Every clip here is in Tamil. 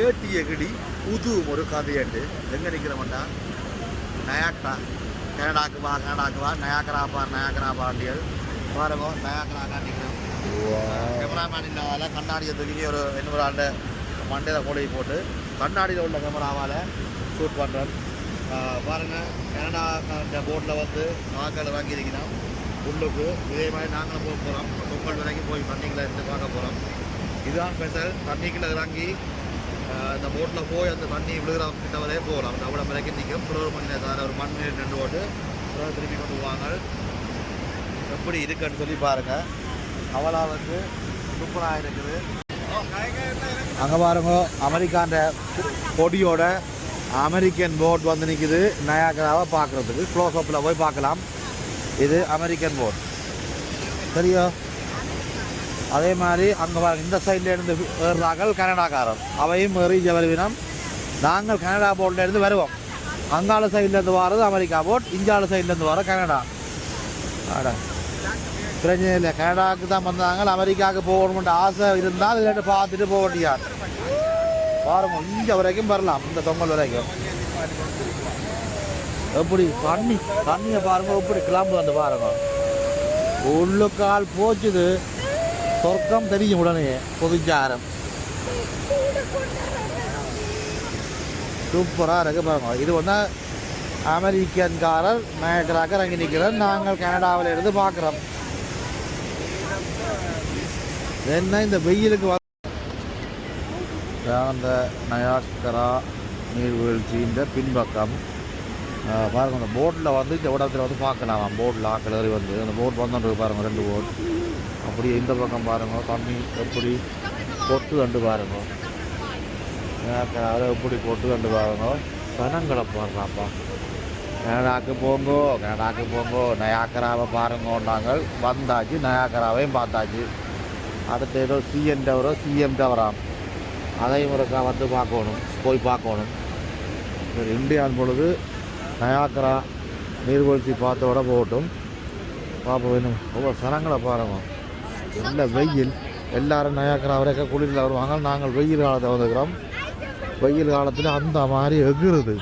கேட்டிய கிடி புது ஒரு கதையண்டு எங்கே நிற்கிறோம்டா நயாக்ரா கனடாக்கு வா கனடாக்கு வா நயாக்கரா பார் நயாக்கரா பாண்டியல் பாருங்க நயாக்கரா காட்டிக்கிறோம் கேமராமேன் இல்லாத கண்ணாடியை தூக்கி ஒரு இன்னொரு ஆண்டு மண்டையில் கொடை போட்டு கண்ணாடியில் உள்ள கேமராவால் ஷூட் பண்ணுறேன் பாருங்கள் கனடா போட்டில் வந்து நாக்கள் வாங்கியிருக்கிறோம் உள்ளுக்கு இதே மாதிரி நாங்களும் போக போகிறோம் பொங்கல் வரைக்கும் போய் தண்ணிக்குள்ள இருந்து பார்க்க போகிறோம் இதுதான் ஸ்பெஷல் தண்ணிக்குள்ள இறங்கி இந்த போட்டில் போய் அந்த தண்ணி விழுகிற கிட்ட வரையே போகலாம் அந்த அவ்வளோ வரைக்கும் நிற்கும். புலவர் மணி நேரம் ஒரு மண் நேரம் ரெண்டு போட்டு அப்புறம் திருப்பி கொண்டு போவாங்க எப்படி இருக்குன்னு சொல்லி பாருங்க. அவளா வந்து சூப்பராக இருக்குது. அங்கே பாருங்க அமெரிக்கான்ற கொடியோட அமெரிக்கன் போட் வந்து நிற்குது நயாகராவை பார்க்குறதுக்கு. க்ளோஸ் அப்பில் போய் பார்க்கலாம். இது அமெரிக்கன் போட் சரியா? அதே மாதிரி அங்கே பாருங்க இந்த சைட்ல இருந்து ஏறுறார்கள் கனடாக்காரர். அவையும் ஏறி வருவினம் நாங்கள் கனடா போர்ட்லேருந்து வருவோம். அங்காள சைட்லேருந்து வர்றது அமெரிக்கா போட் இஞ்சால சைட்லேருந்து வர கனடா. ஆடா. பிரச்சனை இல்லை. கனடாவுக்கு தான் வந்தாங்க. அமெரிக்காவுக்கு போகணும்ன்ற ஆசை இருந்தால் இல்லாட்டி பார்த்துட்டு போக வேண்டியார் பாருங்க இங்கே வரைக்கும் வரலாம். இந்த தொங்கல் வரைக்கும். எப்படி? தண்ணி தண்ணியை பாருங்க எப்படி கிளம்பு வந்து பாருங்க. உள்ளுக்கால் போச்சுது. சொர்க்கம் தெரியும் உடனே பொதுச்சாரம் சூப்பராக இருக்கு பாருங்க இது வந்து அமெரிக்கன்காரர் மேக்கராக இறங்கி நிற்கிறார் நாங்கள் கனடாவில் இருந்து பார்க்குறோம் என்ன இந்த வெயிலுக்கு அந்த நயாக்கரா நீர்வீழ்ச்சின்ற பின்பக்கம் பாருங்கள் பாருங்க அந்த போட்டில் வந்து இந்த இடத்துல வந்து பார்க்கலாமா போட்டில் ஆக்கள் வந்து அந்த போட் வந்து பாருங்க ரெண்டு போட் அப்படியே இந்த பக்கம் பாருங்கள் தண்ணி எப்படி கொட்டு கண்டு பாருங்க. அதை எப்படி கொட்டு கண்டு பாருங்க. சனங்களை பாருங்கப்பா கனடாக்கு போங்கோ கனடாக்கு போங்கோ நயாக்கராவை பாருங்கோ நாங்கள். வந்தாச்சு நயாக்கராவையும் பார்த்தாச்சு. அடுத்த ஏதோ சிஎம் டவரோ சிஎம் டவராம் அதையும் ஒருக்கா வந்து பார்க்கணும் போய் பார்க்கணும். சரி இந்தியான் பொழுது நயாக்கரா நீர்வீழ்ச்சி பார்த்தோட போகட்டும். பார்ப்போம் வேணும் ஒவ்வொரு சனங்களை பாருங்க. நல்ல வெயில். எல்லாரும் நயாக்கரா வரைக்கும் குளிரில் வருவாங்க நாங்கள் வெயில் காலத்தை வந்துக்கிறோம் வெயில் காலத்தில் அந்த மாதிரி எகுறுது.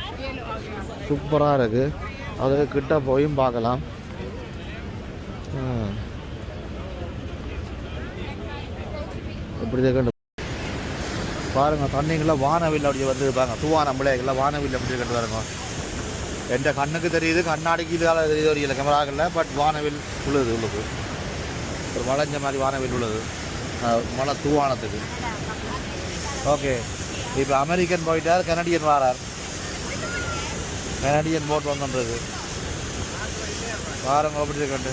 சூப்பராக இருக்குது அது கிட்ட போயும் பார்க்கலாம். இப்படி கண்டு இருக்குன்னு பாருங்க தண்ணிங்கள வானவில் அப்படி வந்துருப்பாங்க. தூவான பிள்ளைகள வானவில் அப்படி கண்டு பாருங்க. எந்த கண்ணுக்கு தெரியுது கண்ணாடிக்கு இதால தெரியுது ஒரு கேமராக்களில் பட் வானவில் உள்ளது உள்ளது ஒரு வளைஞ்ச மாதிரி வானவில் உள்ளது. மழை தூவானத்துக்கு. ஓகே. இப்போ அமெரிக்கன் போயிட்டார் கனடியன் வாரார். கனடியன் போட் வந்துன்றது. பாருங்க அப்படி இருக்கண்டு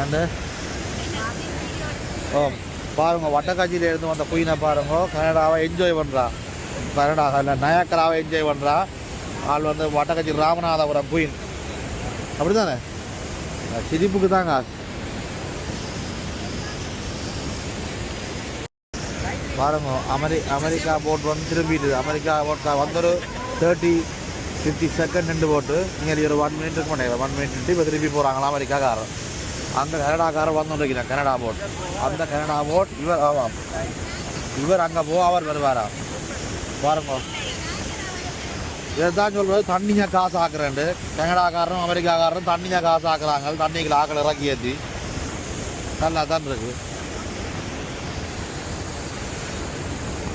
அண்டு ஓ. பாருங்க வட்டக்காட்சியில இருந்து வந்த குயினை பாருங்க. கனடாவை என்ஜாய் பண்ணுறா கனடா இல்லை நயாக்கராவை என்ஜாய் பண்ணுறா ஆள் வந்து வட்டக்காட்சி ராமநாதபுரம் குயின் அப்படி தானே சிரிப்புக்கு தாங்க. பாருங்க அமெரி அமெரிக்கா போட் வந்து திரும்பிட்டு அமெரிக்கா போட் வந்து ஒரு தேர்ட்டி ஃபிஃப்டி செகண்ட் நின்று போட்டு நீங்கள் ஒரு ஒன் மினிட் இருக்க ஒன் மினிட் இப்போ திருப்பி போகிறாங்களா காரணம் அந்த கனடாக்காரர் வந்துருக்கிறார் கனடா போட் அந்த கனடா போட் இவர் ஆவாம் இவர் அங்கே போ அவர் வருவாரா? பாருங்க. இதுதான் சொல்கிறது தண்ணியை காசு ஆக்குறேன்ட்டு கனடாக்காரரும் அமெரிக்காக்காரரும் தண்ணியை காசு ஆக்குறாங்க தண்ணிக்கு ஆக்கள் இறக்கி ஏற்றி நல்லா தான் இருக்கு.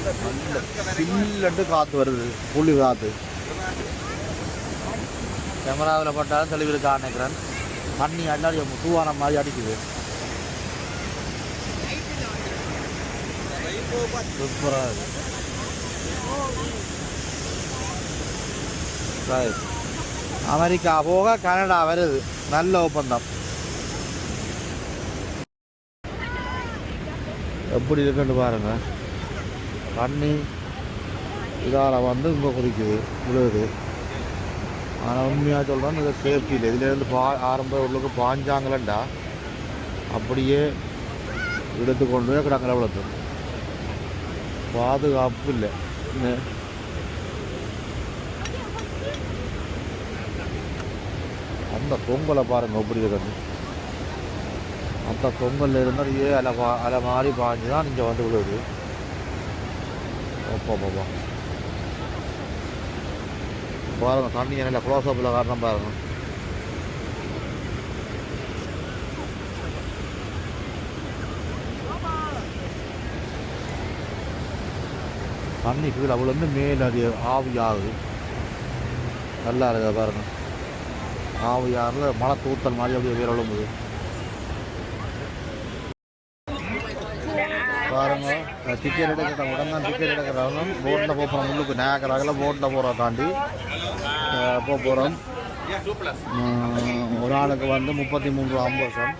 நல்ல சில்லட்டு காற்று வருது. புள்ளி காற்று கேமராவில் பட்டாலும் தெளிவில் காணிக்கிறேன் தண்ணி அல்லாடி தூவான மாதிரி அடிக்குது. சூப்பராக இருக்கு. அமெரிக்கா போக கனடா வருது. நல்ல ஒப்பந்தம். எப்படி இருக்குன்னு பாருங்க. தண்ணி இதால் வந்து இங்கே குதிக்குது விழுகுது. ஆனால் உண்மையாக சொல்கிறேன் இது சேஃப்டி இல்லை இதுலேருந்து பா ஆரம்ப உள்ளுக்கு பாஞ்சாங்களண்டா அப்படியே எடுத்து கொண்டு போய் கிடக்கிற விழுத்து பாதுகாப்பு இல்லை. அந்த தொங்கலை பாருங்க எப்படி இருக்குது அந்த தொங்கல்ல இருந்தால் ஏ அலை பா அலை மாதிரி பாஞ்சு தான் இங்கே வந்து விழுது. ஓப்பா பாப்பா பாருங்கள் தண்ணி நல்லா க்ளோஸ் அப்பில் காரணம் பாருங்க. தண்ணி கீழே அவ்வளோ மேல் அது ஆவி நல்லா இருக்குது பாருங்க. ஆவி ஆறுல மழை தூத்தல் மாதிரி அப்படியே வேற விழும்புது. பாருங்க. டிக்கெட் எடுக்கிற உடனே டிக்கெட் எடுக்கிறவங்க போட்டில் போகிறோம் உள்ளுக்கு நேக்கராகல போட்டில் போகிறோம் தாண்டி போக போகிறோம் ஒரு ஆளுக்கு வந்து முப்பத்தி மூணு ரூபா ஐம்பது வருஷம்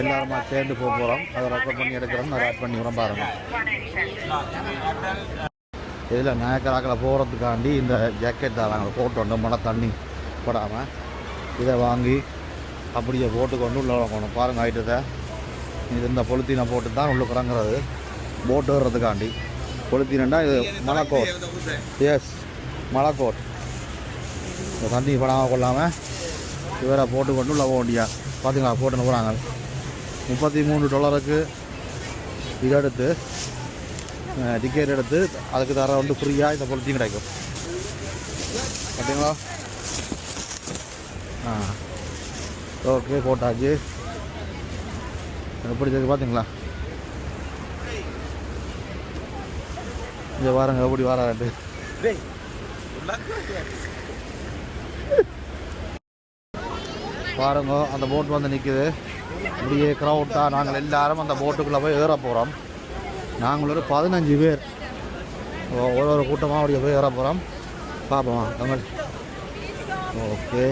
எல்லாருமா சேர்ந்து போக போகிறோம் அதை ரெக்கார்ட் பண்ணி எடுக்கிறோம். நான் ஆட் பண்ணி விட பாருங்க. இதில் நேக்கராக்கில் போகிறதுக்காண்டி இந்த ஜாக்கெட் தான் நாங்கள் போட்டு வந்தோம். மழை தண்ணி போடாமல் இதை வாங்கி அப்படியே போட்டு கொண்டு உள்ளே போகணும் பாருங்கள் ஐட்டத்தை இது. இந்த பொலித்தீனை போட்டு தான் உள்ளே இறங்குறது. போட்டு வர்றதுக்காண்டி. கொளுத்தினா இது மலைக்கோட். எஸ் மலைக்கோட். இந்த தண்ணி படாமல் கொள்ளாமல் இவரை போட்டு கொண்டு உள்ள போக வேண்டியா பார்த்தீங்களா போட்டுன்னு போகிறாங்க முப்பத்தி மூணு டாலருக்கு இது எடுத்து டிக்கெட் எடுத்து அதுக்கு தர வந்து ஃப்ரீயாக இந்த பொலித்தீன் கிடைக்கும். பார்த்தீங்களா ஆ. ஓகே போட்டாச்சு. எப்படி இருக்குது பார்த்தீங்களா இங்கே வாரங்க எப்படி வராது பாருங்க அந்த போட் வந்து நிற்குது இப்படியே க்ரௌட்டாக நாங்கள் எல்லாரும் அந்த போட்டுக்குள்ளே போய் ஏற போகிறோம் நாங்கள் ஒரு பதினஞ்சு பேர். ஒரு ஒரு கூட்டமாக அப்படியே போய் ஏற போகிறோம் பார்ப்போம் தமிழ் ஓகே.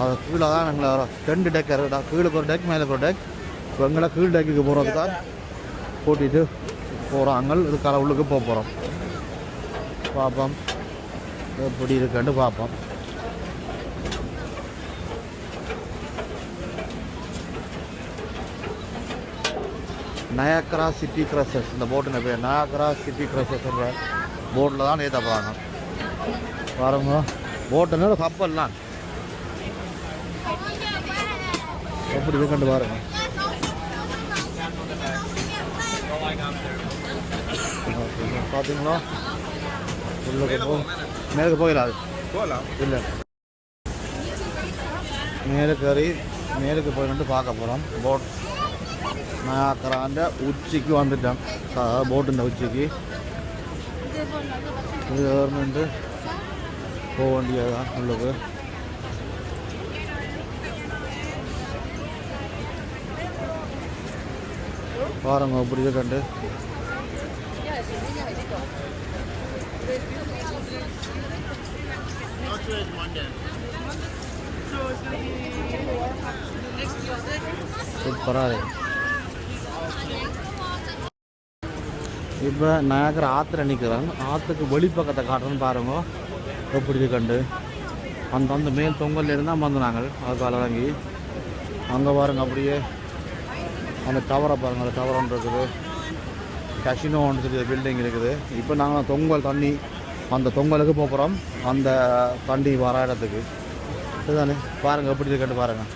அது கீழே தான் எங்களை ரெண்டு டெக் இருக்குடா கீழுக்கு ஒரு டெக் மேலே ஒரு டெக் இப்போ எங்களை கீழ் டெக்குக்கு போகிறது தான் கூட்டிகிட்டு போகிறாங்க இதுக்கால உள்ளுக்கு போக போகிறோம் பார்ப்போம் எப்படி இருக்குன்னு பார்ப்போம் நயாக்ரா சிட்டி கிரஷஸ் இந்த போட்டு பேர் நயாக்ரா சிட்டி கிரஷஸ்ன்ற போட்டில் தான் ஏற்ற போகிறாங்க பாருங்க. போட்டுன்னு கப்பல்லாம். எப்படி இருக்குன்னு பாருங்க. பார்த்தீங்களா? உள்ளுக்கு போ. மேலுக்கு போயிடாது இல்லை. மேலுக்கு ஏறி மேலுக்கு போயிட்டு பார்க்க போகிறோம் போட் நயாக்கராண்ட உச்சிக்கு வந்துட்டோம் போட்டுன்ற உச்சிக்கு. இது கவர்மெண்ட்டு போக வேண்டியதுதான் உள்ளுக்கு. பாருங்க சூப்பராக இப்போ நகர ஆற்றுல நிற்கிறேன் ஆற்றுக்கு வெளிப்பக்கத்தை காட்டுறேன்னு பாருங்க. எப்படி கண்டு. அந்த அந்த மேல் தொங்கல் இருந்தால் வந்து நாங்கள் அதுக்கால இறங்கி அங்கே பாருங்க அப்படியே. அந்த டவரை பாருங்கள் அந்த டவர் ஒன்று இருக்குது. கஷினோன்னு சொல்லி பில்டிங் இருக்குது. இப்போ நாங்கள் தொங்கல் தண்ணி அந்த தொங்கலுக்கு போகிறோம் அந்த தண்ணி வர இடத்துக்கு. இதுதானே? பாருங்கள் எப்படி இருக்குன்னு பாருங்கள்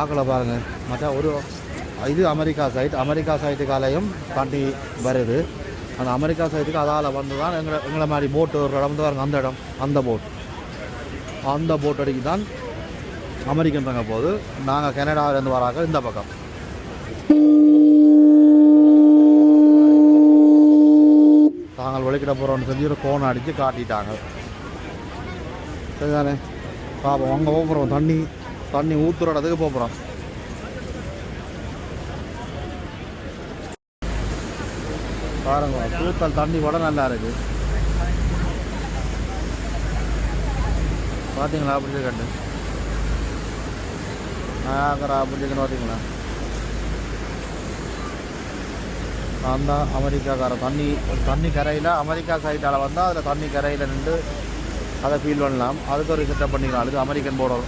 ஆக்களை பாருங்கள் மற்ற ஒரு இது அமெரிக்கா சைட் அமெரிக்கா சைட்டுக்காலையும் தண்ணி வருது. அந்த அமெரிக்கா சைட்டுக்கு அதால் வந்து தான் எங்களை எங்களை மாதிரி போட்டு ஒரு இடம் வந்து பாருங்க அந்த இடம் அந்த போட் அந்த போட் அடிக்கு தான் அமெரிக்கன் தங்க போகுது. நாங்கள் கனடாவிலேருந்து வராங்க இந்த பக்கம். நாங்கள் வெளிக்கிட போகிறோம்னு சொல்லி ஒரு கோன் அடித்து காட்டிட்டாங்க. சரிதானே? பாப்போம் அங்கே போகிறோம் தண்ணி தண்ணி ஊற்றுற இடத்துக்கு போகிறோம் பாருங்க தூத்தல் தண்ணி கூட நல்லா இருக்கு. பார்த்தீங்களா அப்படி கண்டு நயாகரா அப்படின்னு பார்த்தீங்களா நான் தான் அமெரிக்காக்கார தண்ணி தண்ணி கரையில் அமெரிக்கா சைட்டால் வந்தால் அதில் தண்ணி கரையில் நின்று அதை ஃபீல் பண்ணலாம். அதுக்கு ஒரு செட்டப் பண்ணிக்கலாம். அதுக்கு அமெரிக்கன் போர்டர்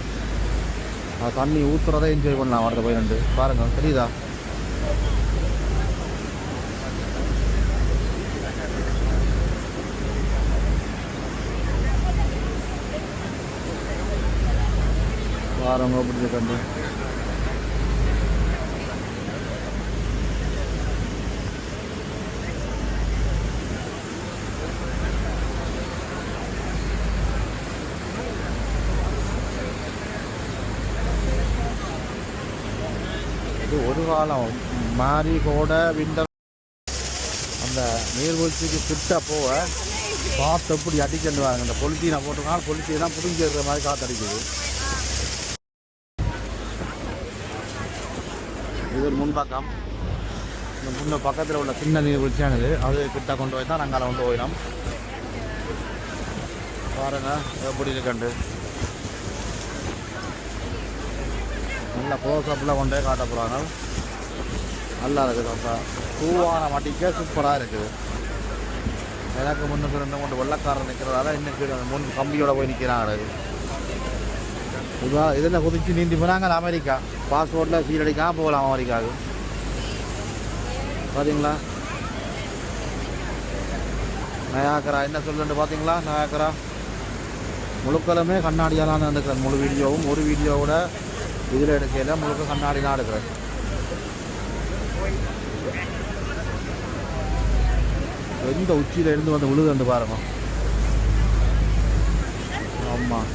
அது தண்ணி ஊற்றுறதை என்ஜாய் பண்ணலாம் வரத போய் நின்று. பாருங்கள் தெரியுதா? பாருங்க அப்படி இது ஒரு காலம் மாறி கூட விண்டர் அந்த நீர்வீழ்ச்சிக்கு கிட்ட போக காற்று எப்படி அடிக்கண்டு வாங்க இந்த பொலித்தீனை போட்டிருக்காங்க தான் புரிஞ்சிருக்கிற மாதிரி காற்று அடிக்குது. இது ஒரு முன்பக்கம். இந்த முன்ன பக்கத்தில் உள்ள சின்ன நீர்வீழ்ச்சியானது. அது கிட்ட கொண்டு போய் தான் நாங்கள் அதை வந்து போயிடும். பாருங்க எப்படி இருக்கண்டு நல்ல போக்கப்பில் கொண்டு போய் காட்ட போகிறாங்க நல்லா இருக்குது அப்போ. பூவான மாட்டிக்க சூப்பராக இருக்குது. எனக்கு முன்னுக்கு ரெண்டு மூணு வெள்ளக்காரன் நிற்கிறதால இன்னைக்கு முன் கம்பியோட போய் நிற்கிறாங்க இதுதான் இதில் குதிச்சு நீந்தி போனாங்க அமெரிக்கா. பாஸ்போர்ட்டில் சீல் அடிக்காமல் போகலாம் அமெரிக்காவுக்கு. பார்த்தீங்களா நயாக்கரா என்ன சொல்லுன்னு பார்த்தீங்களா நயாக்கரா முழுக்கலுமே கண்ணாடியால் தான் எடுக்கிறேன். முழு வீடியோவும் ஒரு வீடியோவோட இதில் எடுக்கையில் முழுக்க கண்ணாடி தான் எடுக்கிறேன். எந்த உச்சியில இருந்து வந்து விழுது வந்து பாருங்க. ஆமாம்